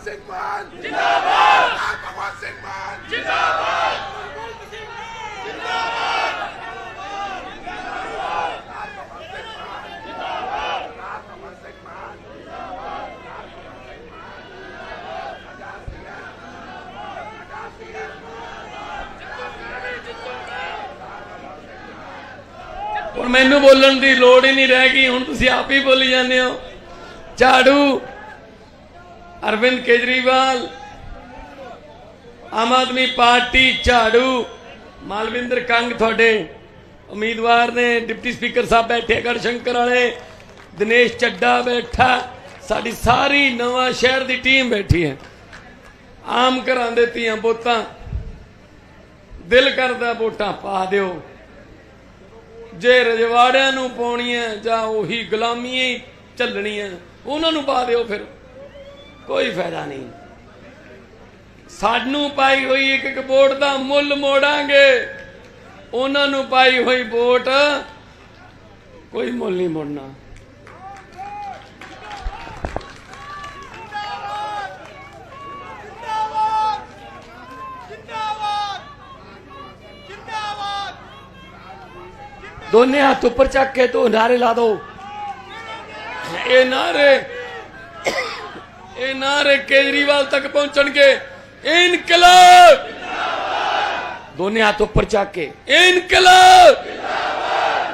ਭਗਵੰਤ ਸਿੰਘ ਮਾਨ ਜਿੰਦਾਬਾਦ ਭਗਵੰਤ ਸਿੰਘ ਮਾਨ ਹੁਣ ਮੈਨੂੰ ਬੋਲਣ ਦੀ ਲੋੜ ਹੀ ਨਹੀਂ ਰਹਿ ਗਈ, ਹੁਣ ਤੁਸੀਂ ਆਪ ਹੀ ਬੋਲੀ ਜਾਂਦੇ ਹੋ। ਝਾੜੂ ਅਰਵਿੰਦ ਕੇਜਰੀਵਾਲ ਆਮ ਆਦਮੀ ਪਾਰਟੀ ਝਾੜੂ ਮਾਲਵਿੰਦਰ ਕੰਗ ਤੁਹਾਡੇ ਉਮੀਦਵਾਰ ਨੇ ਡਿਪਟੀ ਸਪੀਕਰ ਸਾਹਿਬ ਬੈਠੇ ਗੜ ਸ਼ੰਕਰ ਵਾਲੇ ਦਿਨੇਸ਼ ਚੱਡਾ ਬੈਠਾ ਸਾਡੀ ਸਾਰੀ ਨਵਾਂ ਸ਼ਹਿਰ ਦੀ ਟੀਮ ਬੈਠੀ ਹੈ ਆਮ ਘਰਾਂ ਦੇ ਧੀਆਂ ਬੋਤਾਂ ਦਿਲ ਕਰਦਾ ਵੋਟਾਂ ਪਾ ਦਿਓ ਜੇ ਰਜਵਾੜਿਆਂ ਨੂੰ ਪਾਉਣੀਆਂ ਜਾਂ ਉਹੀ ਗੁਲਾਮੀਆਂ ਹੀ ਚੱਲਣੀਆਂ ਉਹਨਾਂ ਨੂੰ ਪਾ ਦਿਓ ਫਿਰ ਕੋਈ ਫਾਇਦਾ ਨਹੀਂ। ਸਾਨੂੰ ਪਾਈ ਹੋਈ ਇੱਕ ਇੱਕ ਵੋਟ ਦਾ ਮੁੱਲ ਮੋੜਾਂਗੇ। ਉਹਨਾਂ ਨੂੰ ਪਾਈ ਹੋਈ ਵੋਟ ਕੋਈ ਮੁੱਲ ਨਹੀਂ ਮੋੜਨਾ। ਦੋਨੇ ਹੱਥ ਉੱਪਰ ਚੱਕ ਕੇ ਤੋ ਨਾਰੇ ਲਾ ਦੋ। ਇਹ ਨਾਰੇ ਇਹ ਨਾਰੇ ਕੇਜਰੀਵਾਲ ਤੱਕ ਪਹੁੰਚਣਗੇ। ਇਨਕਲਾਬ! ਦੋਨੇ ਹੱਥ ਉੱਪਰ ਚੱਕ ਕੇ। ਇਨਕਲਾਬ!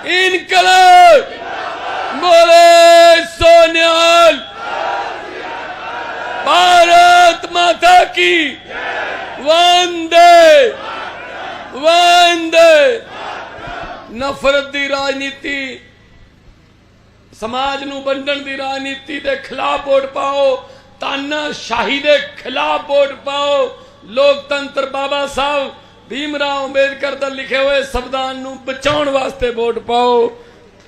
ਇਨਕਲਾਬ! ਬੋਲੇ ਸੋਨਿਆਲ! ਭਾਰਤ ਮਾਤਾ ਕੀ ਵੰਦੇ! ਵੰਦੇ! ਨਫ਼ਰਤ ਦੀ ਰਾਜਨੀਤੀ ਸਮਾਜ ਨੂੰ ਵੰਡਣ ਦੀ ਰਾਜਨੀਤੀ ਦੇ ਖਿਲਾਫ ਵੋਟ ਪਾਓ। ਤਾਨਾਸ਼ਾਹੀ ਦੇ ਖਿਲਾਫ ਵੋਟ ਪਾਓ। ਲੋਕਤੰਤਰ ਬਾਬਾ ਸਾਹਿਬ ਭੀਮਰਾਓ ਅੰਬੇਦਕਰ ਦਾ ਲਿਖੇ ਹੋਏ ਸੰਵਿਧਾਨ ਨੂੰ ਬਚਾਉਣ ਵਾਸਤੇ ਵੋਟ ਪਾਓ।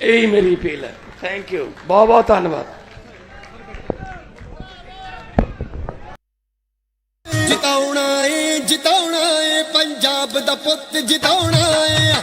ਇਹੀ ਮੇਰੀ ਅਪੀਲ ਹੈ। ਥੈਂਕ ਯੂ ਬਹੁਤ ਬਹੁਤ ਧੰਨਵਾਦ। ਜਿਤਾਉਣਾ ਏ ਜਿਤਾਉਣਾ ਏ ਪੰਜਾਬ ਦਾ ਪੁੱਤ ਜਿਤਾਉਣਾ ਏ।